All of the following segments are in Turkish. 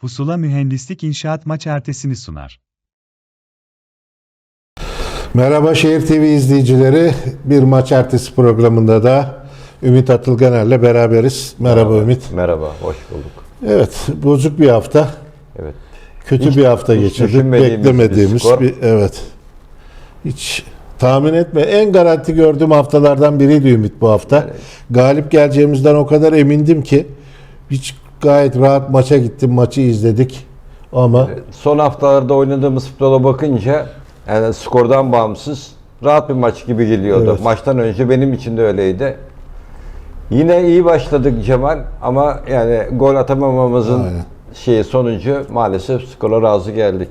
Pusula Mühendislik İnşaat maç ertesini sunar. Merhaba Şehir TV izleyicileri. Bir maç ertesi programında da Ümit Atılganer'le beraberiz. Merhaba Ümit. Merhaba, hoş bulduk. Evet, bozuk bir hafta. Evet. Kötü Hiç- bir hafta hiç geçirdik. Beklemediğimiz bir skor. bir evet. Hiç tahmin etme. En garanti gördüğüm haftalardan biriydi Ümit bu hafta. Galip geleceğimizden o kadar emindim ki hiç gayet rahat maça gittim, maçı izledik. Ama Son haftalarda oynadığımız futbola bakınca yani skordan bağımsız rahat bir maç gibi geliyordu. Evet. Maçtan önce benim için de öyleydi. Yine iyi başladık Cemal ama yani gol atamamamızın Aynen. şeyi sonucu maalesef skora razı geldik.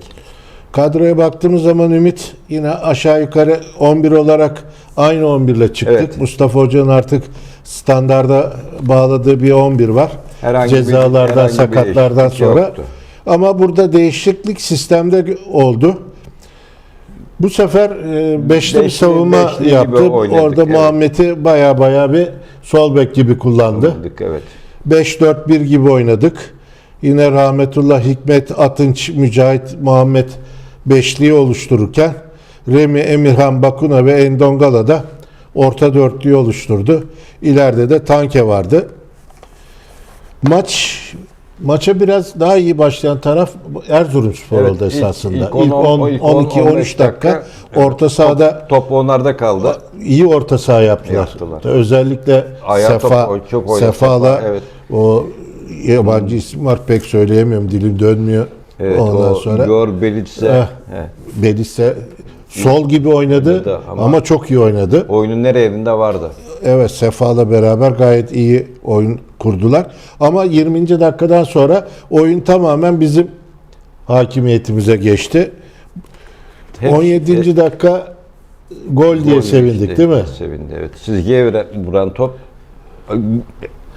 Kadroya baktığımız zaman Ümit yine aşağı yukarı 11 olarak aynı 11 ile çıktık. Evet. Mustafa Hoca'nın artık standarda bağladığı bir 11 var. Herhangi bir- Cezalardan, herhangi bir sakatlardan değişiklik sonra. yoktu. Ama burada değişiklik sistemde oldu. Bu sefer e, beşli bir savunma beşli yaptı. Orada evet. Muhammed'i baya baya bir sol bek gibi kullandı. Oynadık, Evet. 5-4-1 gibi oynadık. Yine Rahmetullah Hikmet Atınç, Mücahit Muhammed beşliği oluştururken Remi, Emirhan, Bakuna ve Endongala da orta dörtlüyü oluşturdu. İleride de Tanke vardı. Maç maça biraz daha iyi başlayan taraf Erzurumspor Evet, oldu ilk- esasında. ilk İlk 10, 10 ilk 12 10, 13 dakika orta sahada top, top onlarda kaldı. iyi orta saha yaptılar. Yaptılar. Özellikle Ayağı Sefa, top çok Sefa'la Sefa, evet. o yabancı isim var pek söyleyemiyorum dilim dönmüyor. Evet, Ondan o sonra Igor Belitse Eh. he, Belise sol gibi oynadı Oynadı ama, ama- çok iyi oynadı. oyunun yerinde vardı. Evet Sefa'la beraber gayet iyi oyun kurdular. Ama 20. dakikadan sonra oyun tamamen bizim hakimiyetimize geçti. Hep- 17. hep- dakika gol diye Gol sevindik işte, değil mi? Sevindi evet. Çizgiye vuran top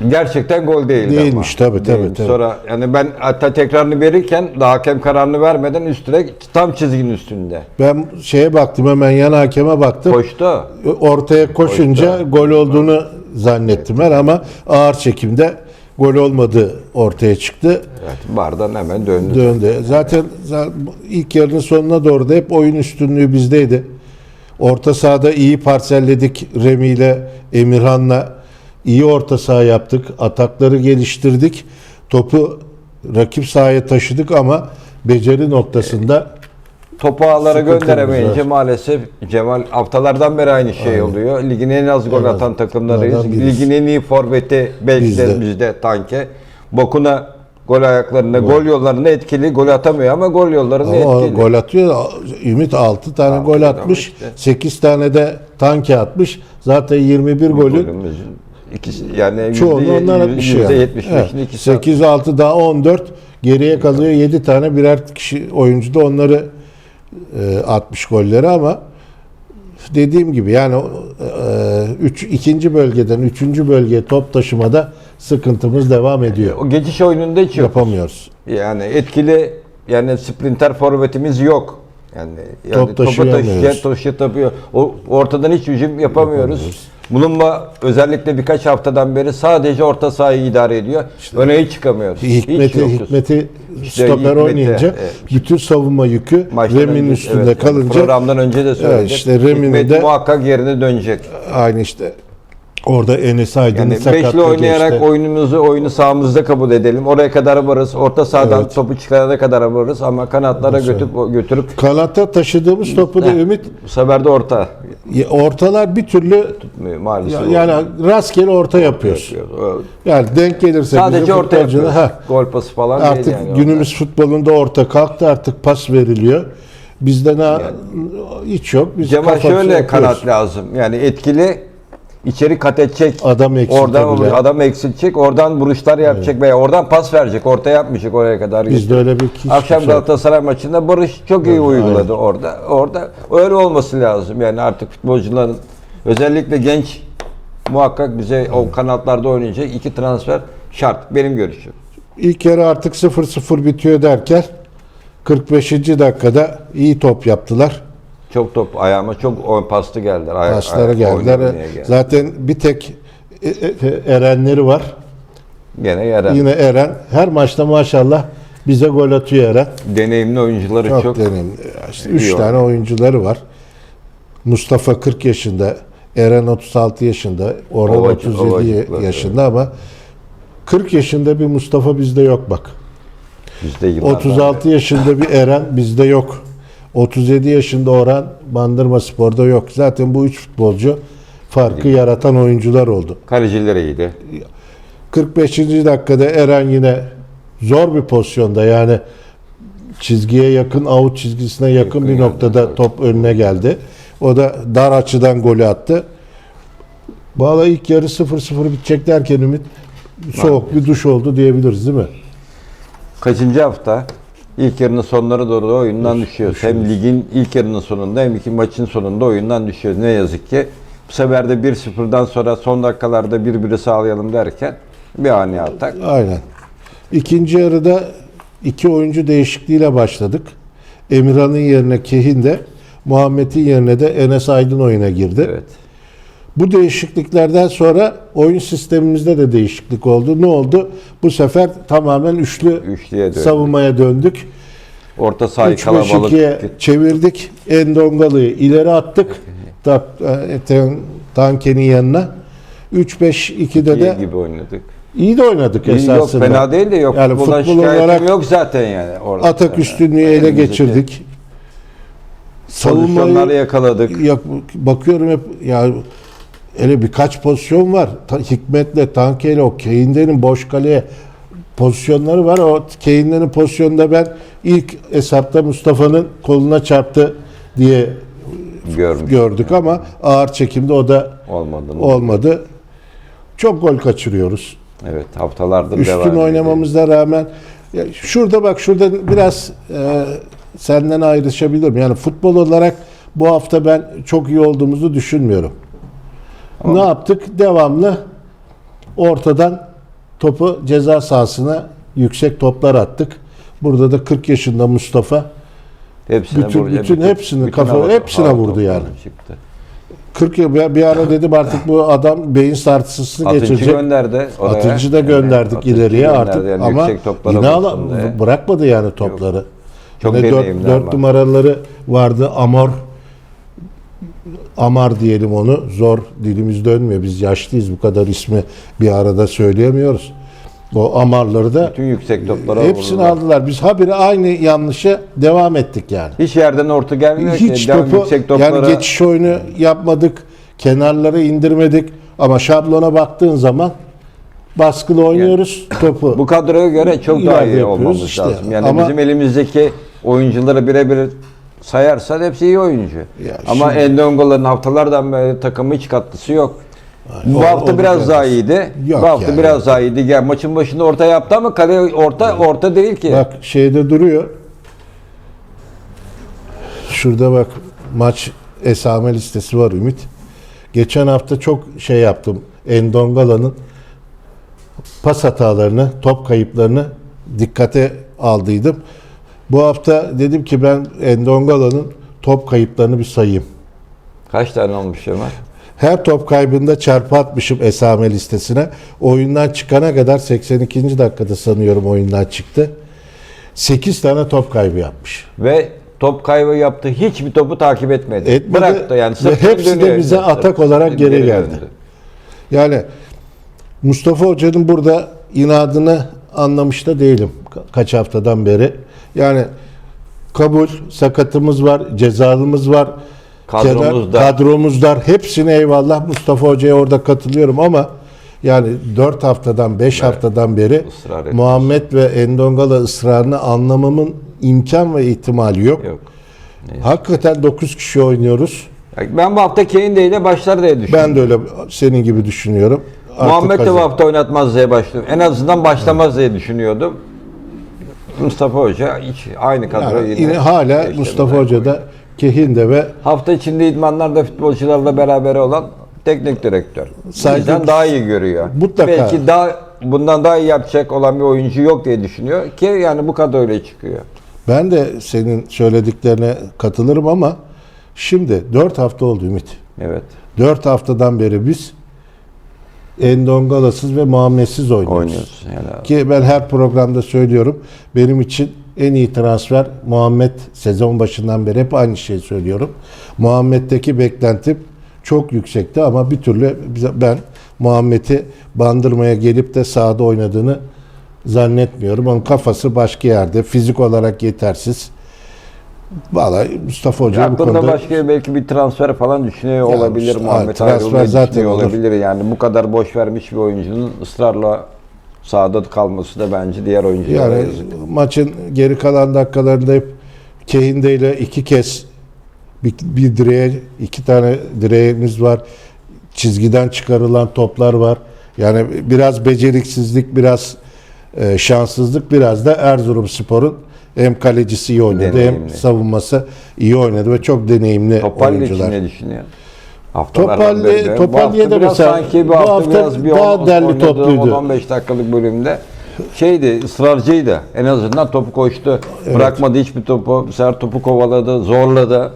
gerçekten gol değildi Değilmiş, ama. tabii, tabii, Değilmiş. tabii. Sonra yani ben hatta tekrarını verirken daha hakem kararını vermeden üstüne tam çizginin üstünde. Ben şeye baktım hemen yan hakeme baktım. Koştu. Ortaya koşunca Koştu. gol olduğunu zannettim ben ama ağır çekimde gol olmadığı ortaya çıktı. Evet, bardan hemen döndü. Döndü. Zaten, zaten ilk yarının sonuna doğru da hep oyun üstünlüğü bizdeydi. Orta sahada iyi parselledik Remi ile Emirhan'la. İyi orta saha yaptık. Atakları geliştirdik. Topu rakip sahaya taşıdık ama beceri noktasında Topu ağlara gönderemeyince var. maalesef Cemal haftalardan beri aynı şey oluyor. Ligin en az gol atan takımlarıyız. Ligin en iyi forveti belki Bizde. de bizde Tanke. Bokuna gol ayaklarında, gol yollarında etkili. Gol atamıyor ama gol yollarında ama etkili. gol atıyor. Ümit 6 tane Altı gol tane atmış. işte. 8 tane de tanke atmış. Zaten 21 golün Golümüzün ikisi yani Çoğunu onlar atmış yüzde yani. 75'ini ikisi 8 6 daha 14 geriye kalıyor 7 tane birer kişi oyuncu da onları e, atmış golleri ama dediğim gibi yani e, üç, ikinci bölgeden üçüncü bölgeye top taşımada sıkıntımız devam ediyor. O geçiş oyununda hiç yok. Yapamıyoruz. Yani etkili yani sprinter forvetimiz yok. Yani, yani Top topu taşıyamıyoruz. taşıyacak, taşıtabiliyor. O ortadan hiç hücum yapamıyoruz. Bununla özellikle birkaç haftadan beri sadece orta sahayı idare ediyor. Öne hiç çıkamıyoruz. hiç Hikmeti, yokuz. Hikmeti İşte stoper Hikmet'i, oynayınca evet. bütün savunma yükü Maçtan Rem'in önce- üstünde evet, kalınca programdan önce de söyledik. Evet, işte Rem'in de- muhakkak yerine dönecek. aynı işte orada Enes Aydın'ın Yani sakatlığı beşli oynayarak geçti. oyunumuzu oyunu sahamızda kabul edelim. Oraya kadar varız. Orta sahadan Evet. topu çıkarana kadar varız ama kanatlara götürüp götürüp Kanatta taşıdığımız topu da. Ümit bu sefer de orta Ortalar bir türlü maalesef. ya- yani rastgele orta yapıyoruz. yapıyor. Yani denk gelirse Sadece orta futbolcular- yapıyor. ha, Gol pası falan artık değil yani. günümüz futbolunda orta kalktı artık pas veriliyor. Bizde ne hiç yok. Biz Cemal kafa şöyle yapıyoruz. kanat lazım. Yani etkili içeri kat edecek. Adam eksiltebilen. Oradan adam eksiltecek. Oradan vuruşlar yapacak veya oradan pas verecek. Orta yapmayacak oraya kadar. Bizde öyle bir hiç Akşam. Galatasaray maçında Barış çok iyi uyguladı orada. Orada öyle olması lazım. Yani artık futbolcuların özellikle genç muhakkak bize o kanatlarda oynayacak iki transfer şart benim görüşüm. İlk yarı artık 0-0 bitiyor derken 45. dakikada iyi top yaptılar. Çok top ayağıma çok pastı geldiler. Ay- Paslara ay- geldiler. oynamaya geldi. Zaten bir tek e- e- Erenleri var. Gene yere. Yine Eren her maçta maşallah Bize gol atıyor Eren. Deneyimli oyuncuları Çok, çok. deneyimli. İşte iyi 3 tane oyuncuları var. Mustafa 40 yaşında, Eren 36 yaşında, Orhan Ovacık, 37 ovacıklar, yaşında ama 40 yaşında bir Mustafa bizde yok bak. Bizde yıllardan 36 beri. yaşında bir Eren bizde yok. 37 yaşında Orhan Bandırma Spor'da yok. Zaten bu üç futbolcu farkı yaratan oyuncular oldu. Kaleciler iyiydi. 45. dakikada Eren yine zor bir pozisyonda yani çizgiye yakın, out çizgisine yakın, Yakın bir noktada evet. top önüne geldi. O da dar açıdan golü attı. Valla ilk yarı 0-0 bitecek derken Ümit soğuk bir duş oldu diyebiliriz değil mi? Kaçıncı hafta? İlk yarının sonları doğru oyundan düşüyoruz. Hem ligin ilk yarının sonunda hem iki maçın sonunda oyundan düşüyoruz. Ne yazık ki. Bu sefer de 1-0'dan sonra son dakikalarda birbiri sağlayalım derken bir ani atak. Aynen. İkinci yarıda iki oyuncu değişikliğiyle başladık. Emirhan'ın yerine Kehin de Muhammed'in yerine de Enes Aydın oyuna girdi. Evet. Bu değişikliklerden sonra oyun sistemimizde de değişiklik oldu. Ne oldu? Bu sefer tamamen üçlü Üçlüye döndük. savunmaya döndük. Orta sahayı 3-5-2'ye kalabalık. çevirdik. Endongalı'yı ileri attık. Tanke'nin yanına. 3-5-2'de iyi de gibi oynadık. iyi de oynadık İyi, yok esasında. fena değil de yok. Yani Futboldan futbol şikayetim olarak yok zaten yani. Orada. Atak üstünlüğü ele Elimizdeki geçirdik. Pozisyonları Savunmayı yakaladık. ya, bakıyorum hep ya hele birkaç pozisyon var. Hikmet'le Tanke'yle o Keyinden'in boş kaleye pozisyonları var. O Keyinden'in pozisyonunda ben ilk hesapta Mustafa'nın koluna çarptı diye Görmüş. gördük ama ağır çekimde o da Olmadı. mı? olmadı. Çok gol kaçırıyoruz. Evet haftalardır devam Üstün oynamamıza rağmen ya şurada bak şurada biraz e, senden ayrışabilirim. Yani futbol olarak bu hafta ben çok iyi olduğumuzu düşünmüyorum. Ne yaptık? Devamlı ortadan topu ceza sahasına yüksek toplar attık. Burada da 40 yaşında Mustafa Hepsine Bütün- vurdu. bütün hepsini kafa- hava- hepsine hava vurdu yani. Çıktı. 40 yıl bir ara dedim artık bu adam beyin sarsıntısını Atıncı geçirecek. gönderdi oraya. Atıncı da Yani gönderdik Atıncı ileriye gönderdi artık yani ama yine ala- bırakmadı yani topları. Çok Yine dört, deneyimli dört ama. numaraları vardı. Amor Amar diyelim onu. Zor dilimiz dönmüyor. Biz yaşlıyız. Bu kadar ismi bir arada söyleyemiyoruz. O Amarları da Bütün yüksek toplara hepsini vurdular. aldılar. Biz habire aynı yanlışa devam ettik yani. Hiç yerden orta gelmiyor Hiç ki. Topu yüksek toplara. yani geçiş oyunu yapmadık. Kenarlara indirmedik. Ama şablona baktığın zaman baskılı oynuyoruz. topu Bu kadroya göre çok daha iyi olmamız işte. lazım. Yani Ama- bizim elimizdeki oyuncuları birebir sayarsan hepsi iyi oyuncu. Ama şimdi- Endongo'ların haftalardan beri takımı hiç katkısı yok. Bu o- hafta onu biraz daha iyiydi. Yok Bu hafta yani. biraz daha iyiydi. Gel maçın başında orta yaptı ama kale orta orta değil ki. Bak şeyde duruyor. Şurada bak maç esame listesi var Ümit. Geçen hafta çok şey yaptım. Endongala'nın pas hatalarını, top kayıplarını dikkate aldıydım. Bu hafta dedim ki ben Endongala'nın top kayıplarını bir sayayım. Kaç tane olmuş Ömer? Her top kaybında çarpı atmışım esame listesine. Oyundan çıkana kadar 82. dakikada sanıyorum oyundan çıktı. 8 tane top kaybı yapmış. Ve top kaybı yaptı. Hiçbir topu takip etmedi. Etmedi Bıraktı yani. ve hepsi de bize atak olarak geri geldi. döndü. Yani Mustafa Hoca'nın burada inadını anlamış da değilim ka- kaç haftadan beri. Yani kabul, sakatımız var, cezalımız var. Kadromuz dar. Hepsine eyvallah Mustafa Hoca'ya orada katılıyorum ama yani 4 haftadan 5 haftadan beri Israr etmiş. Muhammed ve Endongala ısrarını anlamamın imkan ve ihtimali yok. Yok. Hakikaten 9 kişi oynuyoruz. Ben bu hafta Kane ile başlar diye düşünüyorum. Ben de öyle senin gibi düşünüyorum. Artık Muhammed de bu hafta oynatmaz diye başlıyorum. En azından başlamaz diye düşünüyordum. Mustafa Hoca hiç aynı kadro Yani yine. yine hala Mustafa Hoca da Kehin'de ve Hafta içinde idmanlarda futbolcularla beraber olan teknik direktör. Bizden daha iyi görüyor. Mutlaka. Belki daha bundan daha iyi yapacak olan bir oyuncu yok diye düşünüyor ki yani bu kadroyla çıkıyor. ben de senin söylediklerine katılırım ama şimdi 4 hafta oldu Ümit. Evet. 4 haftadan beri biz Endongalasız ve Muhammedsiz oynuyoruz. Oynuyoruz. Ki ben her programda söylüyorum. Benim için en iyi transfer Muhammed sezon başından beri hep aynı şeyi söylüyorum. Muhammed'deki beklentim çok yüksekti ama bir türlü ben Muhammed'i bandırmaya gelip de sahada oynadığını zannetmiyorum. Onun kafası başka yerde. Fizik olarak yetersiz. Vallahi Mustafa Hoca bu konuda başka belki bir transfer falan düşünüyor Ya, olabilir. işte, Muhammed transfer zaten olur. olabilir. Yani bu kadar boş vermiş bir oyuncunun ısrarla sahada kalması da bence diğer oyunculara Yani yazık. maçın geri kalan dakikalarında hep Kehinde ile iki kez bir, bir direğe iki tane direğimiz var. Çizgiden çıkarılan toplar var. Yani biraz beceriksizlik, biraz e, şanssızlık, biraz da Erzurumspor'un hem kalecisi iyi oynadı hem Deneyimli. savunması iyi oynadı ve çok deneyimli Topalli için oyuncular. ne düşünüyor? Topalli- de. Topalli'ye mesela- sanki bu hafta, hafta biraz bir daha on- derli topluydu. 10-15 dakikalık bölümde şeydi ısrarcıydı. En azından topu koştu. Bırakmadı hiçbir topu. Sefer topu kovaladı, zorladı.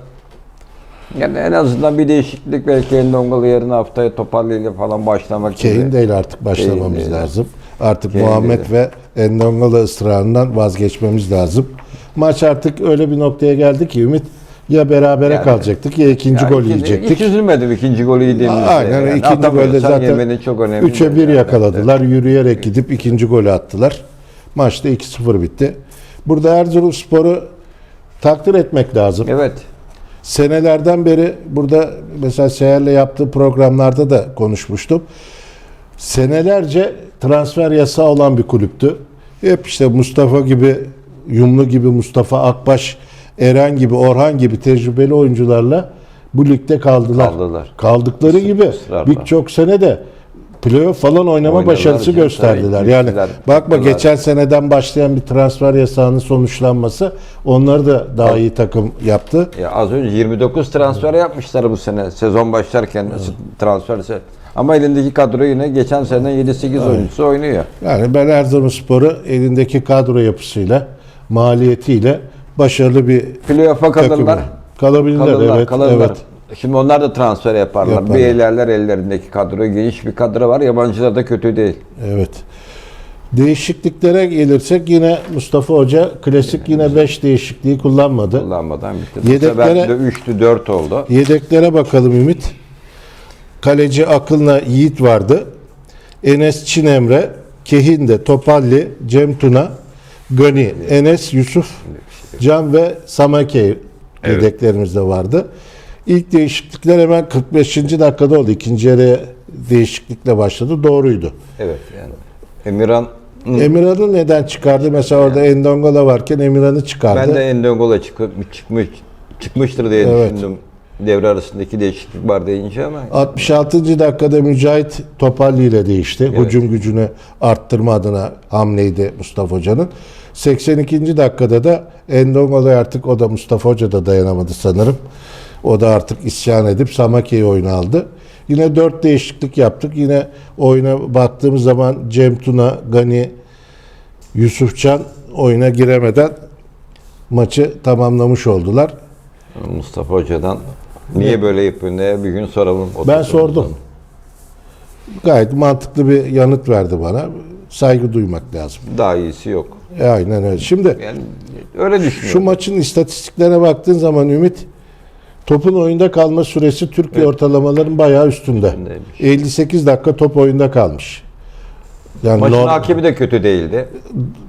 Yani en azından bir değişiklik belki Endongalı yarın haftaya Topalli ile falan başlamak gibi. Kane değil artık başlamamız Kane değil. Artık Kane Muhammed değil. ve Endongalı ısrarından vazgeçmemiz lazım. Maç artık öyle bir noktaya geldi ki Ümit ya berabere Yani- kalacaktık ya ikinci Ya gol ikinci- yiyecektik. Hiç üzülmedim ikinci golü yediğimizde. Aynen Yani ikinci golde zaten çok önemli. 3'e 1 yakaladılar. Yürüyerek gidip ikinci golü attılar. Maçta 2-0 bitti. Burada Erzurumspor'u takdir etmek lazım. Evet. Senelerden beri burada mesela Seher'le yaptığı programlarda da konuşmuştum. Senelerce transfer yasağı olan bir kulüptü. Hep işte Mustafa gibi, Yumlu gibi, Mustafa Akbaş, Eren gibi, Orhan gibi tecrübeli oyuncularla bu ligde kaldılar. Kaldılar. Kaldıkları gibi ısrarla. birçok sene de playoff falan oynama Oynadılar başarısı canım, gösterdiler. tabii, Yani gittiler, bakma gittiler. geçen seneden başlayan bir transfer yasağının sonuçlanması onları da daha iyi takım yaptı. Ya az önce 29 transfer yapmışlar bu sene sezon başlarken transfer. Ama elindeki kadro yine geçen sene 7-8 oyuncusu oynuyor. Yani ben Erzurumspor'u elindeki kadro yapısıyla, maliyetiyle başarılı bir Playoff'a kalırlar. Kalabilirler Kalırlar, evet. kalırlar. evet. Şimdi onlar da transfer yaparlar. Yaparlar. Bir ilerler ellerindeki kadro. Geniş bir kadro var. Yabancılar da kötü değil. Evet. Değişikliklere gelirsek yine Mustafa Hoca klasik yine 5 değişikliği kullanmadı. Kullanmadan bitti. Yedeklere- Yedeklere... de 3'tü 4 oldu. Yedeklere bakalım Ümit. Kaleci Akıl'la Yiğit vardı. Enes Çinemre, Kehinde, Topalli, Cem Tuna, Gani, Enes, Yusuf, Can ve Samake yedeklerimizde vardı. İlk değişiklikler hemen 45. dakikada oldu. İkinci yarıya değişiklikle başladı. Doğruydu. Evet yani. Emirhan Emirhan'ı neden çıkardı? Mesela orada Endongola varken Emirhan'ı çıkardı. ben de Endongola çıkıp çıkmış çıkmıştır diye Evet. düşündüm. Devre arasındaki değişiklik var deyince ama 66. dakikada Mücahit Topalli ile değişti. Hücum gücünü arttırma adına hamleydi Mustafa Hoca'nın. 82. dakikada da Endongola artık o da Mustafa Hoca da dayanamadı sanırım. O da artık isyan edip Samake'yi oyuna aldı. Yine dört değişiklik yaptık. Yine oyuna baktığımız zaman Cem Tuna, Gani, Yusufcan oyuna giremeden maçı tamamlamış oldular. Mustafa Hoca'dan niye böyle yapıyor diye bir gün soralım. Ben sordum. Gayet mantıklı bir yanıt verdi bana. Saygı duymak lazım. Daha iyisi yok. E, aynen öyle. Şimdi Yani öyle şu düşünüyorum. maçın istatistiklerine baktığın zaman Ümit topun oyunda kalma süresi Türkiye ortalamaların bayağı üstünde. Üstündeymiş. 58 dakika top oyunda kalmış. Yani Maçın norm- hakemi de kötü değildi.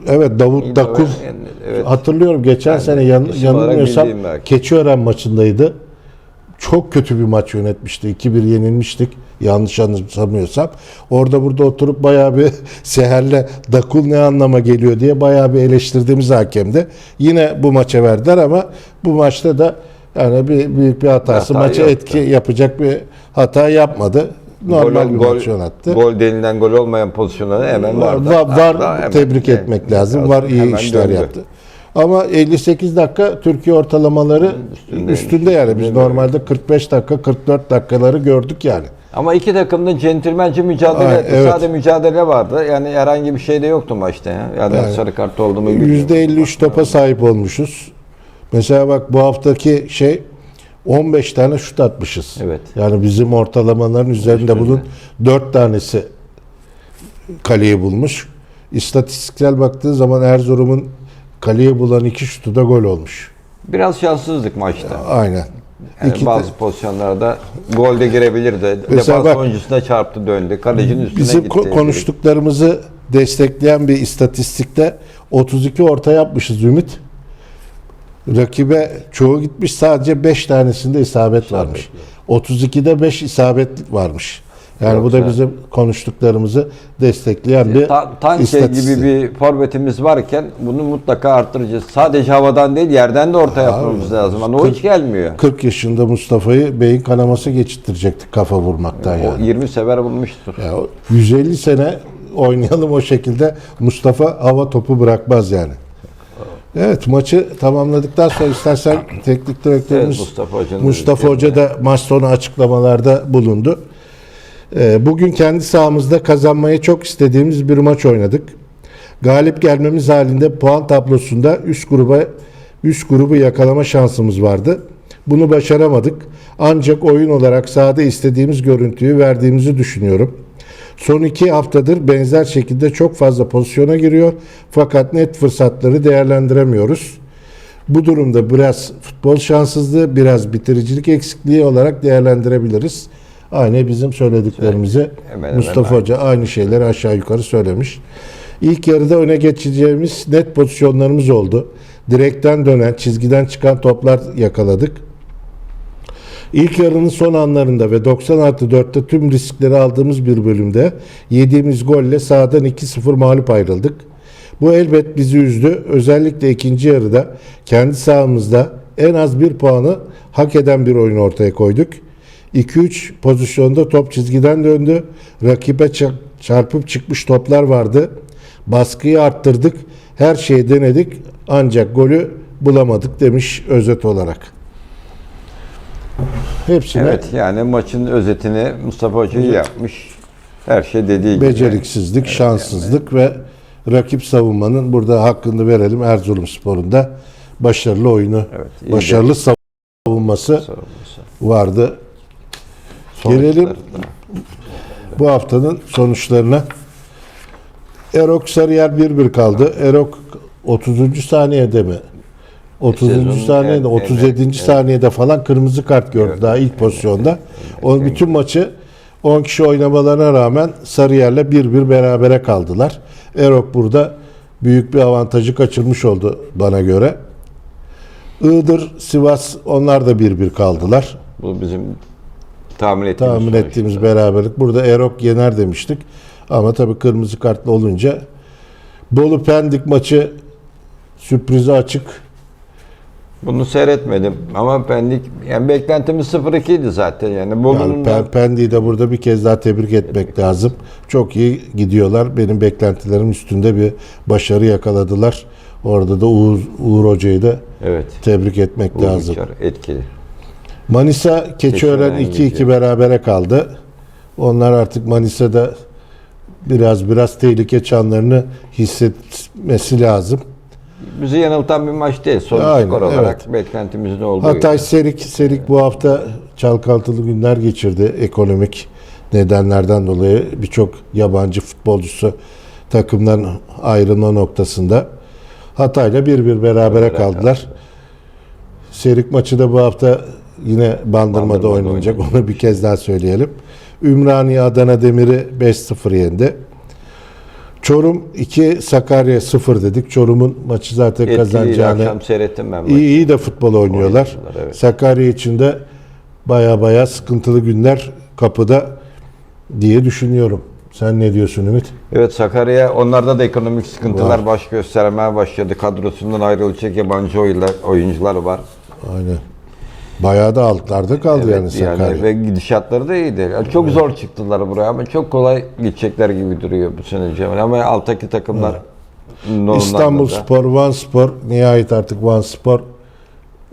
evet Davut Dakul Yani, evet. hatırlıyorum geçen sene yan, isim olarak yanılmıyorsam bildiğim belki. Keçiören maçındaydı. Çok kötü bir maç yönetmişti. 2-1 yenilmiştik. Yanlış anımsamıyorsam. Orada burada oturup bayağı bir Seher'le Dakul ne anlama geliyor diye bayağı bir eleştirdiğimiz hakemdi. Yine bu maça verdiler ama bu maçta da yani bir büyük bir hatası. Hata Maça yoktu. etki yapacak bir hata yapmadı. Normal bir maç yönetti. Gol denilen gol olmayan pozisyonları hemen Var, var, var Hatta hemen- tebrik yani- etmek lazım. Var iyi işler döndü. yaptı. Ama 58 dakika Türkiye ortalamaları üstünde, Üstündeymiş. yani. Biz Üstünde normalde 45 dakika 44 dakikaları gördük yani. Ama iki takım da centilmence mücadele Ay, etti. evet. Sadece mücadele vardı. Yani herhangi bir şey de yoktu maçta ya. Yani, Yani sarı kart oldu mu bilmiyorum. %53 topa sahip olmuşuz. Mesela bak bu haftaki şey 15 tane şut atmışız. Evet. Yani bizim ortalamaların üzerinde Üstünde. bunun 4 tanesi kaleyi bulmuş. İstatistiksel baktığı zaman Erzurum'un kaleyi bulan iki şutu da gol olmuş. Biraz şanssızlık maçta. Aynen. Yani İki de- bazı pozisyonlarda gol de girebilirdi. Defans bak- oyuncusuna çarptı döndü. Kalecinin üstüne Bizim gitti. ko- konuştuklarımızı destekleyen bir istatistikte 32 orta yapmışız Ümit. Rakibe çoğu gitmiş sadece 5 tanesinde isabet varmış. 32'de 5 isabet varmış. Yani bu da Yoksa- bizim konuştuklarımızı destekleyen bir Ta- Tanke istatistik. gibi bir forvetimiz varken bunu mutlaka arttıracağız. Sadece havadan değil yerden de orta yapmamız lazım. Ama o hiç gelmiyor. 40 yaşında Mustafa'yı beyin kanaması geçirtecektik kafa vurmaktan O yani. 20 sefer bulmuştur. Ya o 150 sene oynayalım o şekilde Mustafa hava topu bırakmaz yani. Evet maçı tamamladıktan sonra istersen teknik direktörümüz Evet, Mustafa Hoca'nın Mustafa Hoca da maç sonu açıklamalarda bulundu. Ee, bugün kendi sahamızda kazanmayı çok istediğimiz bir maç oynadık. Galip gelmemiz halinde puan tablosunda üst gruba üst grubu yakalama şansımız vardı. Bunu başaramadık. Ancak oyun olarak sahada istediğimiz görüntüyü verdiğimizi düşünüyorum. Son iki haftadır benzer şekilde çok fazla pozisyona giriyor fakat net fırsatları değerlendiremiyoruz. Bu durumda biraz futbol şanssızlığı, biraz bitiricilik eksikliği olarak değerlendirebiliriz. Aynı bizim söylediklerimizi Hemen hemen Mustafa aynı. Hoca aynı şeyleri aşağı yukarı söylemiş. İlk yarıda öne geçeceğimiz net pozisyonlarımız oldu. Direkten dönen, çizgiden çıkan toplar yakaladık. İlk yarının son anlarında ve 90 artı 4'te tüm riskleri aldığımız bir bölümde yediğimiz golle sahadan 2-0 mağlup ayrıldık. Bu elbet bizi üzdü. Özellikle ikinci yarıda kendi sahamızda en az bir puanı hak eden bir oyun ortaya koyduk. 2-3 pozisyonda top çizgiden döndü. Rakibe ça- çarpıp çıkmış toplar vardı. Baskıyı arttırdık. Her şeyi denedik ancak golü bulamadık demiş özet olarak. Hepsine Evet yani maçın özetini Mustafa Hoca iyi yapmış. Her şey dediği gibi. beceriksizlik, şanssızlık ve rakip savunmanın burada hakkını verelim Erzurumspor'un da başarılı oyunu, Evet, başarılı savunması Sorumlusu. vardı. Gelelim bu haftanın sonuçlarına. Erok Sarıyer 1-1 kaldı. Erok 30. saniyede mi? 30. Sezonun saniyede, en- 37. evet, saniyede falan kırmızı kart gördü Evet. daha ilk pozisyonda. Onun bütün maçı 10 kişi oynamalarına rağmen Sarıyer'le 1-1 berabere kaldılar. Erok burada büyük bir avantajı kaçırmış oldu bana göre. Iğdır, Sivas onlar da 1-1 kaldılar. Bu bizim tahmin ettiğimiz tahmin ettiğimiz beraberlik. Burada Erok yener demiştik. Ama tabii kırmızı kartlı olunca Bolu Pendik maçı sürprize açık. Bunu seyretmedim ama benlik yani beklentimiz 0-2 idi zaten yani. Yani Bolu'nun da- Pen- Pendik'i de burada bir kez daha tebrik etmek lazım. Çok iyi gidiyorlar. Benim beklentilerim üstünde bir başarı yakaladılar. Orada da Uğur, Uğur Hoca'yı da evet. tebrik etmek Uğur lazım. Uçar, etkili. Manisa Keçiören Keçiören 2-2 gidiyor. berabere kaldı. Onlar artık Manisa'da biraz biraz tehlike çanlarını hissetmesi lazım. Bizi yanıltan bir maç değil. Sonuç Aynen, skor olarak evet. beklentimizin olduğu Hatay gibi. Serik Serik bu hafta çalkantılı günler geçirdi ekonomik nedenlerden dolayı birçok yabancı futbolcusu takımdan ayrılma noktasında. Hatay'la bir bir Berabere kaldılar. Serik maçı da bu hafta yine Bandırma'da, Bandırma'da oynanacak. Onu bir kez daha söyleyelim. Ümraniye Adana Demir'i 5-0 yendi. Çorum 2 Sakarya 0 dedik. Çorum'un maçı zaten Etkiliydi. kazanacağını Akşam seyrettim ben maçı. İyi iyi de futbol oynuyorlar. Evet. Sakarya için de baya baya sıkıntılı günler kapıda diye düşünüyorum. Sen ne diyorsun Ümit? Evet Sakarya onlarda da ekonomik sıkıntılar Var. baş göstermeye başladı. Kadrosundan ayrılacak yabancı oyuncular var. Aynen. Bayağı da altlarda kaldı yani Evet, Sakarya. ve gidişatları da iyiydi. Yani çok zor çıktılar buraya ama çok kolay gidecekler gibi duruyor bu sene Cemal. Ama alttaki takımlar Nolunlar'da İstanbul Spor, Van Spor nihayet artık Van Spor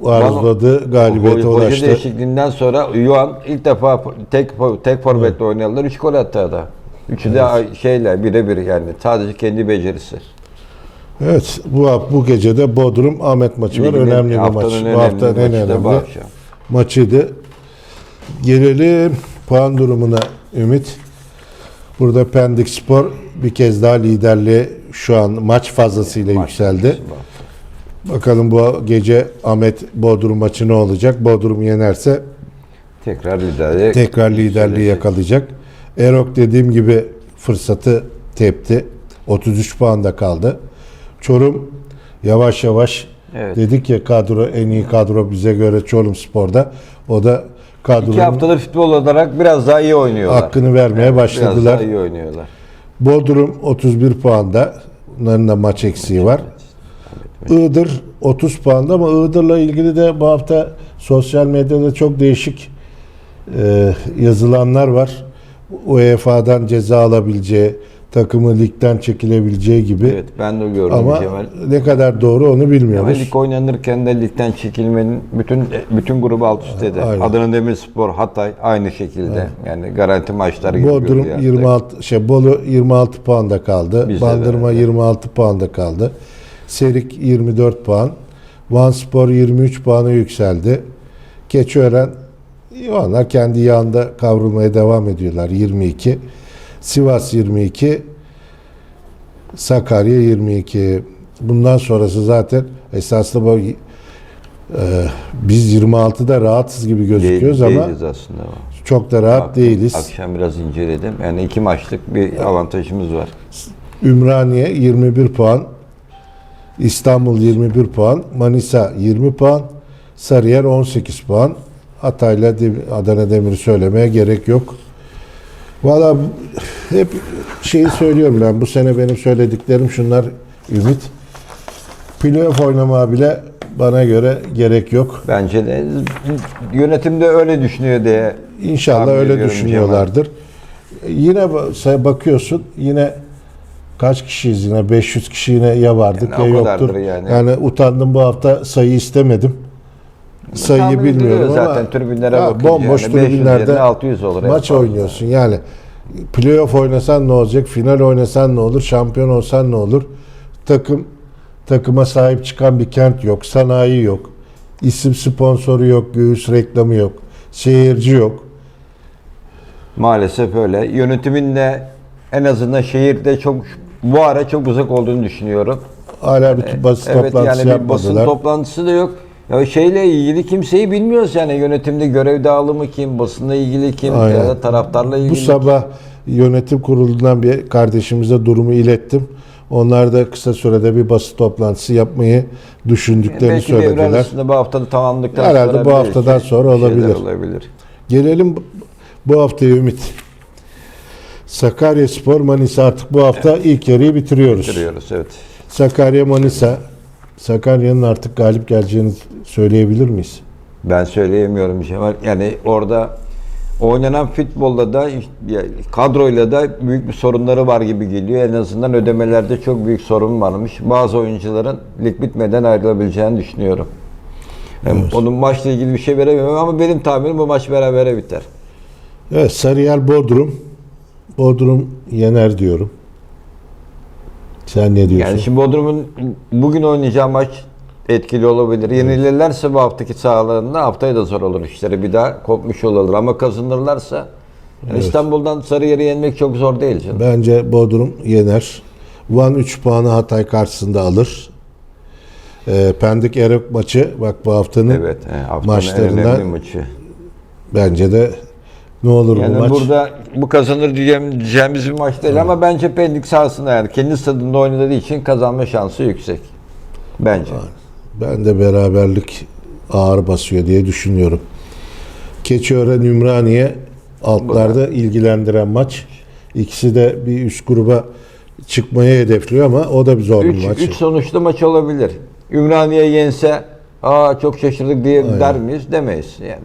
arzuladığı galibiyete Hoca ulaştı. değişikliğinden sonra Yuan ilk defa tek tek forvetle oynadılar. 3 gol attı da. Üçü de şeyle birebir yani. Sadece kendi becerisi. Evet bu bu gece de Bodrum Ahmet maçı var. Ligin Önemli bir maç. önemli Bu haftanın en maçı önemli akşam. maçıydı. Gelelim puan durumuna Ümit. Burada Pendik Spor bir kez daha liderliğe şu an maç fazlasıyla Maç yükseldi. var. Bakalım bu gece Ahmet Bodrum maçı ne olacak? Bodrum yenerse Tekrar liderliğe tekrar liderliği yakalayacak. Erok dediğim gibi fırsatı tepti. 33 puanda kaldı. Çorum yavaş yavaş Evet. dedik ya kadro en iyi kadro bize göre Çorum Spor'da. O da İki kadronun haftadır futbol olarak biraz daha iyi oynuyorlar. hakkını vermeye Biraz başladılar. daha iyi oynuyorlar. Bodrum 31 puanda. Bunların da maç eksiği var. Iğdır 30 puanda ama Iğdır'la ilgili de bu hafta sosyal medyada çok değişik e, yazılanlar var. UEFA'dan ceza alabileceği, takımı ligden çekilebileceği gibi. Evet ben de gördüm ama Cemal. ne kadar doğru onu bilmiyoruz. lig oynanırken de ligden çekilmenin bütün bütün grubu alt üst eder. Aynen. Adana Demirspor, Hatay aynı şekilde. Yani garanti maçları gibi Bodrum görülüyor artık. 26 şey Bolu 26 puanda kaldı. Bizde de Bandırma öyle. 26 puanda kaldı. Serik 24 puan. Vanspor 23 puana yükseldi. Keçiören onlar kendi yağında kavrulmaya devam ediyorlar 22. Sivas 22. Sakarya 22. Bundan sonrası zaten esaslı bu e, biz 26'da rahatsız gibi gözüküyoruz Değil- ama değiliz aslında. çok da rahat Baktım, değiliz. Akşam biraz inceledim. Yani iki maçlık bir avantajımız var. Ümraniye 21 puan, İstanbul 21 puan, Manisa 20 puan, Sarıyer 18 puan. Hatay'la Adana Demir'i söylemeye gerek yok. Valla hep şeyi söylüyorum ben. Bu sene benim söylediklerim şunlar Ümit. Playoff oynamaya bile bana göre gerek yok. Bence de yönetim de öyle düşünüyor diye İnşallah öyle düşünüyorlardır. Yine ba- sen bakıyorsun yine kaç kişiyiz yine 500 kişi yine ya vardık Yani ya yoktur. yani. Yani utandım bu hafta sayı istemedim. Sayıyı bilmiyorum ediliyor ama zaten tribünlere ha, bakınca bomboş yani 500 tribünlerde yerine 600 olur maç oynuyorsun. Yani playoff oynasan ne olacak? Final oynasan ne olur? Şampiyon olsan ne olur? Takım takıma sahip çıkan bir kent yok, sanayi yok. isim sponsoru yok, göğüs reklamı yok. Seyirci yok. Maalesef öyle. Yönetimin de en azından şehirde çok bu ara çok uzak olduğunu düşünüyorum. Hala bir basın Evet toplantısı yani bir basın toplantısı da yok. Ya şeyle ilgili kimseyi bilmiyoruz yani yönetimde görev dağılımı kim, basınla ilgili kim Aynen. ya da taraftarla ilgili Bu sabah yönetim kurulundan bir kardeşimize durumu ilettim. Onlar da kısa sürede bir basın toplantısı yapmayı düşündüklerini Belki devre söylediler. arasında bu haftada tamamladıktan Herhalde sonra bu belki haftadan sonra bir şeyler olabilir. olabilir. Gelelim bu- haftaya Ümit. Sakarya Spor Manisa artık bu hafta ilk yarıyı bitiriyoruz. Bitiriyoruz evet. Sakarya Manisa. Sakarya'nın artık galip geleceğini söyleyebilir miyiz? Ben söyleyemiyorum Cemal. Yani orada oynanan futbolda da kadroyla da büyük bir sorunları var gibi geliyor. En azından ödemelerde çok büyük sorun varmış. Bazı oyuncuların lig bitmeden ayrılabileceğini düşünüyorum. Yani Onun maçla ilgili bir şey veremiyorum ama benim tahminim bu maç berabere biter. Evet Sarıyer Bodrum. Bodrum yener diyorum. Sen ne diyorsun? Yani şimdi Bodrum'un bugün oynayacağı maç etkili olabilir. Yenilirlerse bu haftaki sahalarında haftaya da zor olur işleri. Bir daha kopmuş olurlar ama kazanırlarsa yani İstanbul'dan Sarıyer'i yenmek çok zor değil canım. Bence Bodrum yener. Van 3 puanı Hatay karşısında alır. Ee, Pendik Erok maçı bak bu haftanın Evet, he, haftanın maçlarından maçı. bence de ne olur Yani bu maç. burada bu kazanır diyeceğim- diyeceğimiz bir maç değil ama bence Pendik sahasında yani kendi stadında oynadığı için kazanma şansı yüksek. Bence. Ben de beraberlik ağır basıyor diye düşünüyorum. Keçiören Ümraniye altlarda ilgilendiren maç. İkisi de bir üst gruba çıkmayı hedefliyor ama o da bir zor bir 3 maç. 3 sonuçta maç olabilir. Ümraniye yense aa çok şaşırdık diye der miyiz? Demeyiz yani.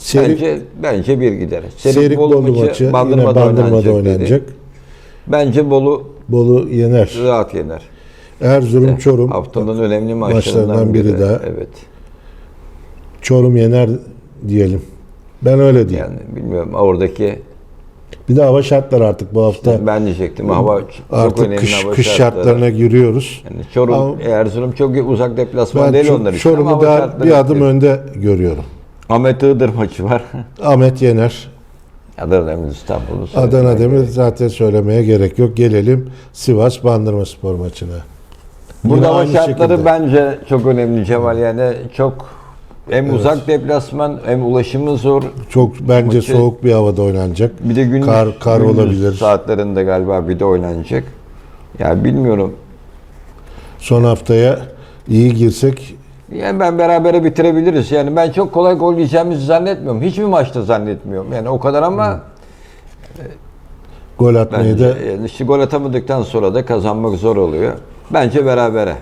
Serik, bence bence bir gider. Serik Bolu maçı, yine Bandırma'da oynanacak oynanacak. dedi. Bence Bolu Bolu yener. rahat yener. Erzurum Çorum Haftanın önemli maçlarından, maçlarından biri biri. daha. Evet. Çorum yener diyelim. Ben öyle diyeyim. Yani bilmiyorum oradaki Bir de hava şartları artık bu hafta ben diyecektim hava çok artık önemli kış, hava kış şartları. şartlarına giriyoruz. Yani Çorum, Ama- Erzurum çok uzak deplasman değil onlar için Çorum'u daha bir adım önde görüyorum. Ahmet Iğdır maçı var. Ahmet yener. Adana Demir İstanbul'u. Adana Demir zaten söylemeye gerek yok. Gelelim Sivas Bandırma Spor maçına. Burada aynı şartları şekilde. bence çok önemli Cemal. Yani çok hem uzak deplasman hem ulaşımı zor. Çok bence Maçı- soğuk bir havada oynanacak. Bir de gündüz, kar kar gündüz olabilir. saatlerinde galiba bir de oynanacak. Ya bilmiyorum. Son haftaya iyi girsek Yani ben berabere bitirebiliriz. Yani ben çok kolay gol yiyeceğimizi zannetmiyorum. Hiçbir maçta zannetmiyorum. Yani o kadar ama gol atmayı bence da yani işte gol atamadıktan sonra da kazanmak zor oluyor. Bence berabere.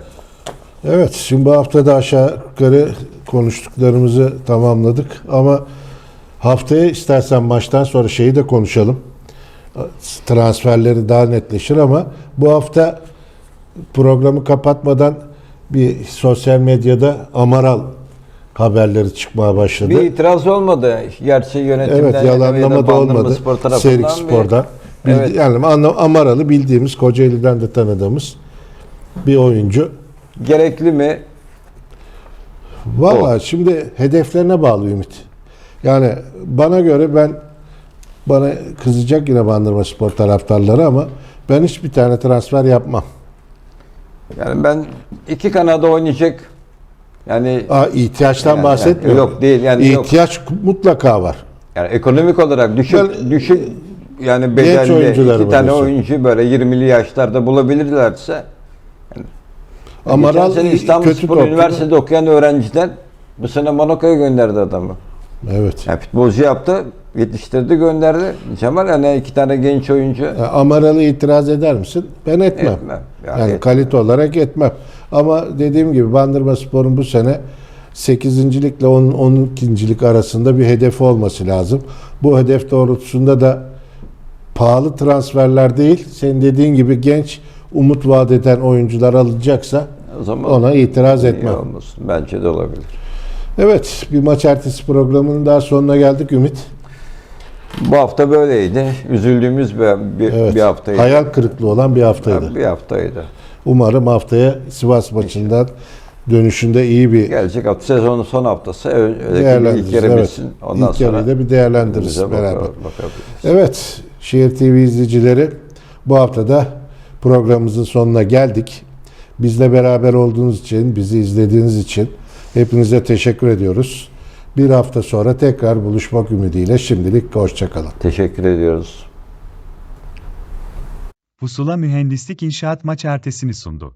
Evet, şimdi bu hafta da aşağı yukarı konuştuklarımızı tamamladık ama haftaya istersen maçtan sonra şeyi de konuşalım. Transferleri daha netleşir ama bu hafta programı kapatmadan bir sosyal medyada Amaral haberleri çıkmaya başladı. Bir itiraz olmadı. Gerçi yönetimden Evet, yalanlama da olmadı. Spor Serik bir- Spor'dan. Bildi- Evet. Yani Amaralı bildiğimiz, Kocaeli'den de tanıdığımız bir oyuncu. Gerekli mi? Valla şimdi hedeflerine bağlı Ümit. Yani bana göre ben bana kızacak yine Bandırma Spor taraftarları ama ben hiçbir tane transfer yapmam. Yani ben iki kanada oynayacak. Yani Aa, ihtiyaçtan Yani- bahsetmiyorum. yani yok değil, yani yok. İhtiyaç mutlaka var. Yani ekonomik olarak düşük Ben- düşük yani bedelli iki tane diyorsun. oyuncu böyle 20'li yaşlarda bulabilirlerse Geçen sene kötü İstanbul topçu. Üniversitede okuyan öğrenciden bu sene Monaco'ya gönderdi adamı. Evet. Yani futbolcu yaptı, yetiştirdi, gönderdi. Cemal yani iki tane genç oyuncu. Ya Amaralı itiraz eder misin? Ben etmem. Etmem. Ya yani etmem. kalite olarak etmem. Ama dediğim gibi Bandırma Spor'un bu sene 8. ile 10. 12. arasında bir hedefi olması lazım. Bu hedef doğrultusunda da pahalı transferler değil, senin dediğin gibi genç umut vaat eden oyuncular alınacaksa O zaman ona itiraz etmem. olmasın. Bence de olabilir. Evet, bir maç ertesi programının daha sonuna geldik Ümit. Bu hafta böyleydi. Üzüldüğümüz bir, bir, Evet. bir haftaydı. Hayal kırıklığı olan bir haftaydı. Bir haftaydı. Umarım haftaya Sivas maçından dönüşünde iyi bir Gelecek hafta sezonun son haftası. Ö- Öyle ki bir değerlendiririz. ilk yarı evet. Ondan İlk sonra da bir değerlendiririz beraber. bakar-. Evet, Şehir TV izleyicileri bu hafta da programımızın sonuna geldik. Bizle beraber olduğunuz için, bizi izlediğiniz için hepinize teşekkür ediyoruz. Bir hafta sonra tekrar buluşmak ümidiyle şimdilik hoşçakalın. Teşekkür ediyoruz. Pusula Mühendislik İnşaat maç ertesini sundu.